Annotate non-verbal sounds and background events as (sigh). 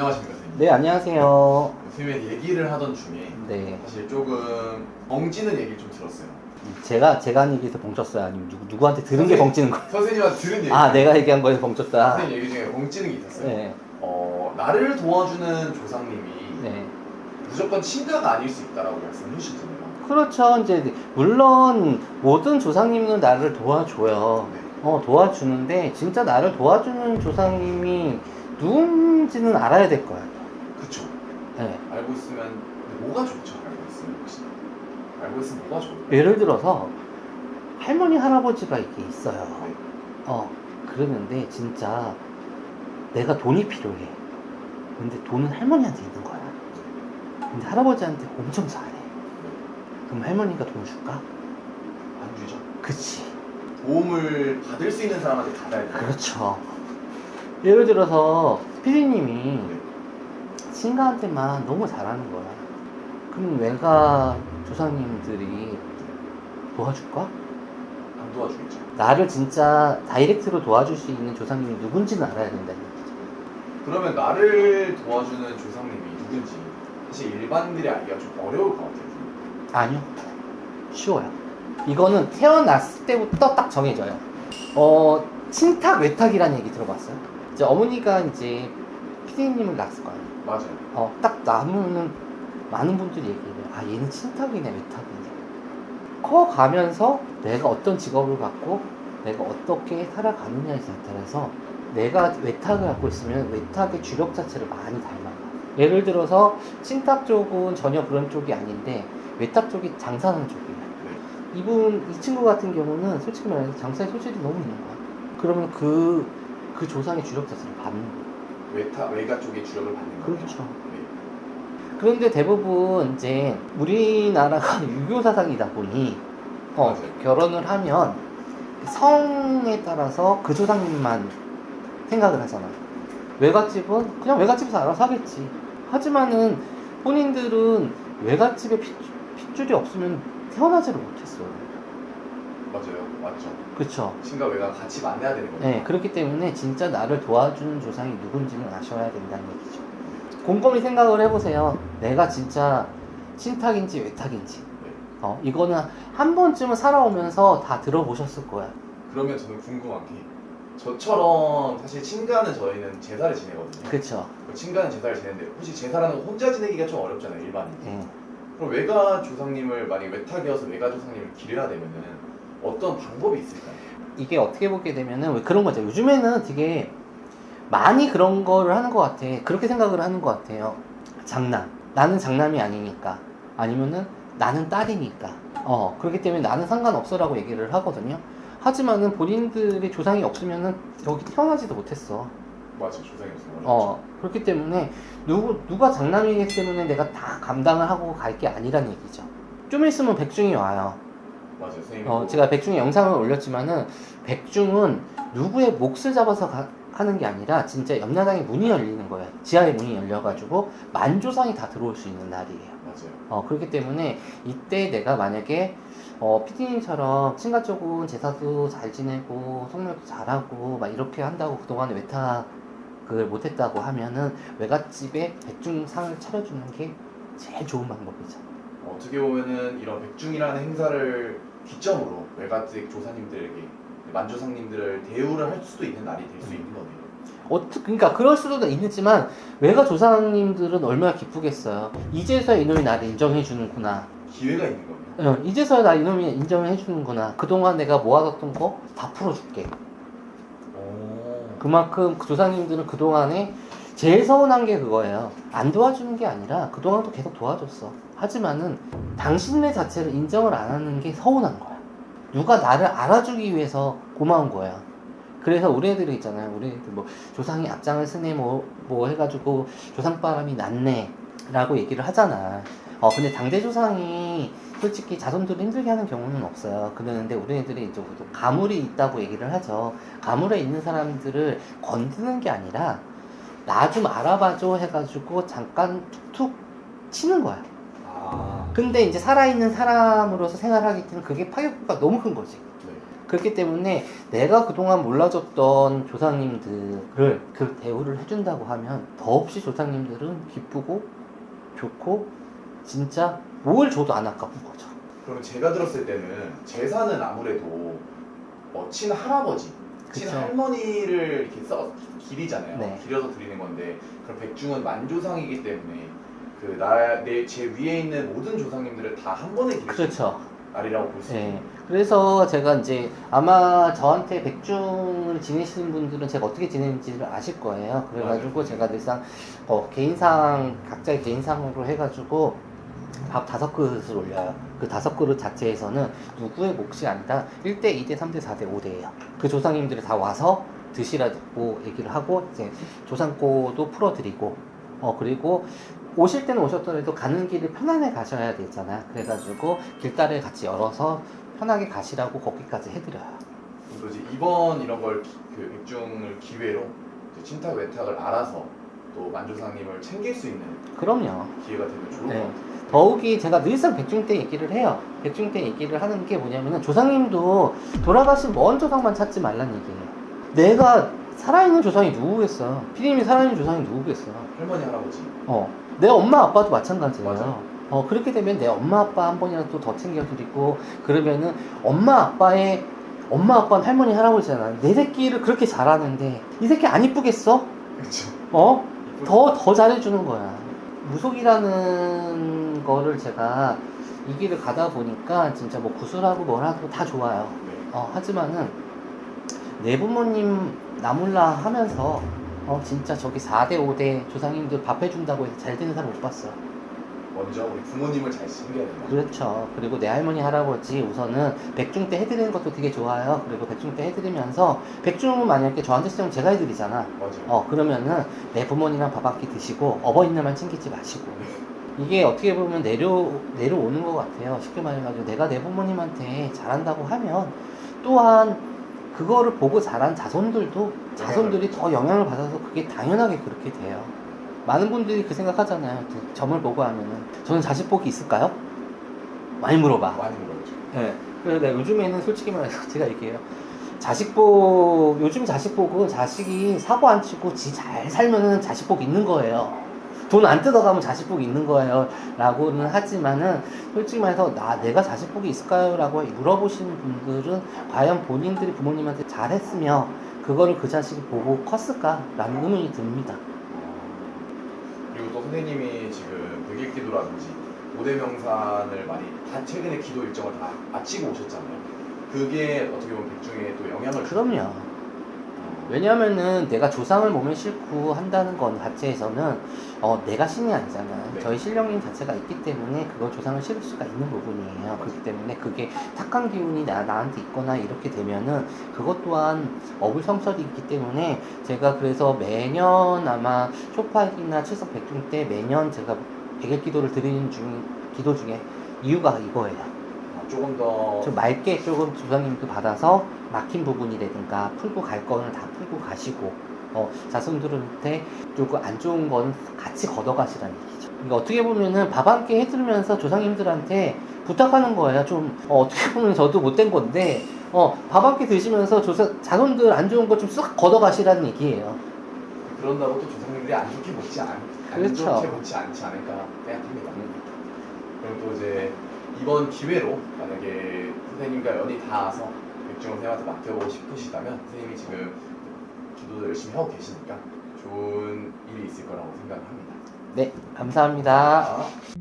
안녕하십니까 선생님. 네, 안녕하세요. 선생님이 얘기를 하던 중에 네. 사실 조금 벙찌는 얘기를 좀 들었어요. 제가, 제가 한 얘기에서 벙쳤어요? 아니면 누구, 누구한테 들은 게 선생님. 벙치는 거예요? 선생님한테 들은 얘기. 아, 내가 얘기한 거에서 벙쳤다. 선생님 얘기 중에 벙찌는 게 있었어요. 네. 어 나를 도와주는 조상님이 네. 무조건 친가가 아닐 수 있다라고 말씀해 주시잖아요. 그렇죠. 이제, 물론, 모든 조상님은 나를 도와줘요. 네. 어, 도와주는데, 진짜 나를 도와주는 조상님이 누군지는 알아야 될 거야. 그쵸. 네. 알고 있으면 근데 뭐가 좋죠? 알고 있으면 혹시 알고 있으면 뭐가 좋아요? 예를 들어서, 할머니, 할아버지가 이게 있어요. 네. 어, 그러는데, 진짜, 내가 돈이 필요해. 근데 돈은 할머니한테 있는 거야. 근데 할아버지한테 엄청 잘해. 그럼 할머니가 돈 줄까? 안 주죠. 그치. 도움을 받을 수 있는 사람한테 받아야 돼요. 그렇죠. 예를 들어서 피디님이 네. 친가한테만 너무 잘하는 거야. 그럼 외가 조상님들이 도와줄까? 안 도와주겠죠. 나를 진짜 다이렉트로 도와줄 수 있는 조상님이 누군지는 알아야 된다는 얘기죠. 그러면 나를 도와주는 조상님이 누군지 사실 일반인들이 알기가 좀 어려울 것 같아요. 아니요. 쉬워요. 이거는 태어났을 때부터 딱 정해져요. 어, 친탁, 외탁이라는 얘기 들어봤어요? 이제 어머니가 이제 피디님을 낳았을 거 아니에요. 맞아요. 어, 딱 나면은 많은 분들이 얘기해요. 아, 얘는 친탁이네, 외탁이네. 커가면서 내가 어떤 직업을 갖고 내가 어떻게 살아가느냐에 나타나서 내가 외탁을 갖고 있으면 외탁의 주력 자체를 많이 닮아요. 예를 들어서 친탁 쪽은 전혀 그런 쪽이 아닌데 외탁 쪽이 장사하는 쪽이에요. 네. 이분, 이 친구 같은 경우는 솔직히 말해서 장사에 소질이 너무 있는 거야. 그러면 그, 그 조상의 주력 자체를 받는 거야. 외타 외가 쪽에 주력을 받는 거예요. 그렇죠. 네. 그런데 대부분 이제 우리나라가 (laughs) 유교 사상이다 보니 어, 맞아요. 결혼을 하면 성에 따라서 그 조상님만 생각을 하잖아. 외갓집은 그냥 외갓집에서 알아서 하겠지. 하지만은 본인들은 외갓집에 핏, 핏줄이 없으면 태어나지를 못했어요. 맞아요. 맞죠. 그쵸? 친가 외가 같이 만나야 되는 거예요. 네, 그렇기 때문에 진짜 나를 도와주는 조상이 누군지는 아셔야 된다는 얘기죠. 곰곰이 생각을 해보세요. 내가 진짜 친탁인지 외탁인지. 네. 어, 이거는 한 번쯤은 살아오면서 다 들어보셨을 거야. 그러면 저는 궁금한 게 저처럼 사실 친가는 저희는 제사를 지내거든요. 그쵸? 그 친가는 제사를 지내는데 혹시 제사라는 건 혼자 지내기가 좀 어렵잖아요 일반인. 예. 그럼 외가 조상님을 만약 외탁이어서 외가 조상님을 기려야 되면은 어떤 방법이 있을까요? 이게 어떻게 보게 되면은 왜 그런 거죠. 요즘에는 되게 많이 그런 거를 하는 것 같아. 그렇게 생각을 하는 것 같아요. 장남. 나는 장남이 아니니까. 아니면은 나는 딸이니까. 어, 그렇기 때문에 나는 상관없어라고 얘기를 하거든요. 하지만은 본인들의 조상이 없으면은 여기 태어나지도 못했어. 맞아 조상이 없으면 어렵죠. 어, 그렇기 때문에 누구, 누가 장남이기 때문에 내가 다 감당을 하고 갈 게 아니란 얘기죠. 좀 있으면 백중이 와요. 맞아요. 어, 제가 백중의 영상을 올렸지만은 백중은 누구의 몫을 잡아서 가- 하는 게 아니라 진짜 염라당의 문이 열리는 거예요. 지하의 문이 열려가지고 만조상이 다 들어올 수 있는 날이에요. 맞아요. 어, 그렇기 때문에 이때 내가 만약에 어, 피디님처럼 친가 쪽은 제사도 잘 지내고 성묘도 잘하고 막 이렇게 한다고 그동안에 외탁을 못했다고 하면은 외갓집에 백중상을 차려주는 게 제일 좋은 방법이죠. 어떻게 보면은 이런 백중이라는 행사를 기점으로 외가댁 조사님들에게 만조상님들을 대우를 할 수도 있는 날이 될 수 있는 거네요. 어떻게 그러니까 그럴 수도 있지만 외가 조상님들은 얼마나 기쁘겠어요. 이제서야 이놈이 나를 인정해 주는구나. 기회가 있는 거네요. 어, 이제서야 나 이놈이 인정해 주는구나. 그동안 내가 모아뒀던 거 다 풀어줄게. 오. 그만큼 그 조상님들은 그동안에 제일 서운한 게 그거예요. 안 도와주는 게 아니라 그동안도 계속 도와줬어. 하지만은 당신네 자체를 인정을 안 하는 게 서운한 거야. 누가 나를 알아주기 위해서 고마운 거야. 그래서 우리 애들이 있잖아요. 우리 애들 뭐 조상이 앞장을 쓰네 뭐, 뭐 해가지고 조상바람이 났네 라고 얘기를 하잖아. 어, 근데 당대 조상이 솔직히 자손들을 힘들게 하는 경우는 없어요. 그러는데 우리 애들이 또 가물이 있다고 얘기를 하죠. 가물에 있는 사람들을 건드는 게 아니라 나 좀 알아봐줘 해가지고 잠깐 툭툭 치는 거야. 아. 근데 이제 살아있는 사람으로서 생활하기 때문에 그게 파격부가 너무 큰 거지. 네. 그렇기 때문에 내가 그동안 몰라줬던 조상님들을 그 대우를 해준다고 하면 더없이 조상님들은 기쁘고 좋고 진짜 뭘 줘도 안 아까운 거죠. 그러면 제가 들었을 때는 제사는 아무래도 어, 친할아버지, 그쵸. 친할머니를 이렇게 써 기리잖아요. 네. 기려서 드리는 건데 그럼 백중은 만조상이기 때문에 그나내제 위에 있는 모든 조상님들을 다 한 번에 있는 그렇죠. 날이라고 볼 수 있는 예. 그래서 제가 이제 아마 저한테 백중을 지내시는 분들은 제가 어떻게 지내는지를 아실 거예요. 그래가지고. 제가 늘상 어, 개인상 각자의 개인상으로 해가지고 밥 다섯 그릇을 올려요. 그 다섯 그릇 자체에서는 누구의 몫이 아니라 1대, 2대, 3대, 4대, 5대예요. 그 조상님들이 다 와서 드시라고 얘기를 하고 이제 조상꼬도 풀어드리고 어 그리고 오실 때는 오셨더라도 가는 길을 편안하게 가셔야 되잖아요. 그래가지고 길다리를 같이 열어서 편하게 가시라고 거기까지 해드려요. 또 이제 이번 이런 걸그 백중을 기회로 이제 친탁 외탁을 알아서 또 만조상님을 챙길 수 있는 그럼요. 기회가 되면 좋을 네. 것 같아요. 더욱이 제가 늘상 백중 때 얘기를 해요. 백중 때 얘기를 하는 게 뭐냐면은 조상님도 돌아가신 먼 조상만 찾지 말란 얘기예요. 내가 살아있는 조상이 누구겠어? 피디님이 살아있는 조상이 누구겠어? 할머니 할아버지 어, 내 엄마 아빠도 마찬가지예요. 맞아요. 어, 그렇게 되면 내 엄마 아빠 한 번이라도 더 챙겨드리고, 그러면은 엄마 아빠의, 엄마 아빠는 할머니 할아버지잖아. 내 새끼를 그렇게 잘하는데, 이 새끼 안 이쁘겠어? 그렇죠. 어? 더, 더 잘해주는 거야. 무속이라는 거를 제가 이 길을 가다 보니까 진짜 뭐 구슬하고 뭐라도 다 좋아요. 네. 어, 하지만은 내 부모님 나몰라 하면서 어, 진짜 저기 4대 5대 조상님들 밥 해준다고 해서 잘 되는 사람 못 봤어. 먼저 우리 부모님을 잘 챙겨야 된다. 그렇죠. 그리고 내 할머니 할아버지 우선은 백중 때 해드리는 것도 되게 좋아요. 그리고 백중 때 해드리면서 백중은 만약에 저한테 쓰면 제가 해드리잖아. 맞아요. 어 그러면은 내 부모님이랑 밥 한 끼 드시고 어버이날만 챙기지 마시고 이게 어떻게 보면 내려 내려오는 것 같아요. 쉽게 말해가지고 내가 내 부모님한테 잘한다고 하면 또한 그거를 보고 자란 자손들도 자손들이 더 영향을 받아서 그게 당연하게 그렇게 돼요. 많은 분들이 그 생각하잖아요. 그 점을 보고 하면은 저는 자식 복이 있을까요? 많이 물어봐. 많이 물어보죠. 네. 그래서 내가 요즘에는 솔직히 말해서 제가 얘기해요. 자식복, 요즘 자식복은 자식이 사고 안 치고 지 잘 살면은 자식복 있는 거예요. 돈 안 뜯어가면 자식복 있는 거예요. 라고는 하지만은 솔직히 말해서 나, 내가 자식복이 있을까요? 라고 물어보시는 분들은 과연 본인들이 부모님한테 잘했으며 그거를 그 자식이 보고 컸을까? 라는 의문이 듭니다. 그리고 또 선생님이 지금 백일 기도라든지 오대명산을 많이 다 최근에 기도 일정을 다 마치고 오셨잖아요. 그게 어떻게 보면 백중에 또 영향을 주- 그럼요. 왜냐하면은 내가 조상을 몸에 싣고 한다는 건 자체에서는 어, 내가 신이 아니잖아. 네. 저희 신령님 자체가 있기 때문에 그걸 조상을 실을 수가 있는 부분이에요. 그렇기 때문에 그게 착한 기운이 나, 나한테 있거나 이렇게 되면은 그것 또한 어불성설이 있기 때문에 제가 그래서 매년 아마 초파기나 칠석 백중 때 매년 제가 백일 기도를 드리는 중 기도 중에 이유가 이거예요. 아, 조금 더 좀 맑게 조금 조상님도 받아서 막힌 부분이라든가 풀고 갈 거는 다 풀고 가시고 어, 자손들한테 조금 안 좋은 건 같이 걷어가시라는 얘기죠. 그러니까 어떻게 보면은 밥 한 끼 해드리면서 조상님들한테 부탁하는 거예요. 좀 어, 떻게 보면 저도 못된 건데 어, 밥 한 끼 드시면서 조사, 자손들 안 좋은 거 좀 쓱 걷어가시라는 얘기예요. 그런다고 또 조상님들이 안 좋게 보지 않, 안 그렇죠. 좋게 보지 않지 않을까 생각합니다. 그럼 또 이제 이번 기회로 만약에 선생님과 연이 닿아서 백중 선생님한테 맡겨보고 싶으시다면 선생님이 지금 기도도 열심히 하고 계시니까 좋은 일이 있을 거라고 생각합니다. 네, 감사합니다. 아.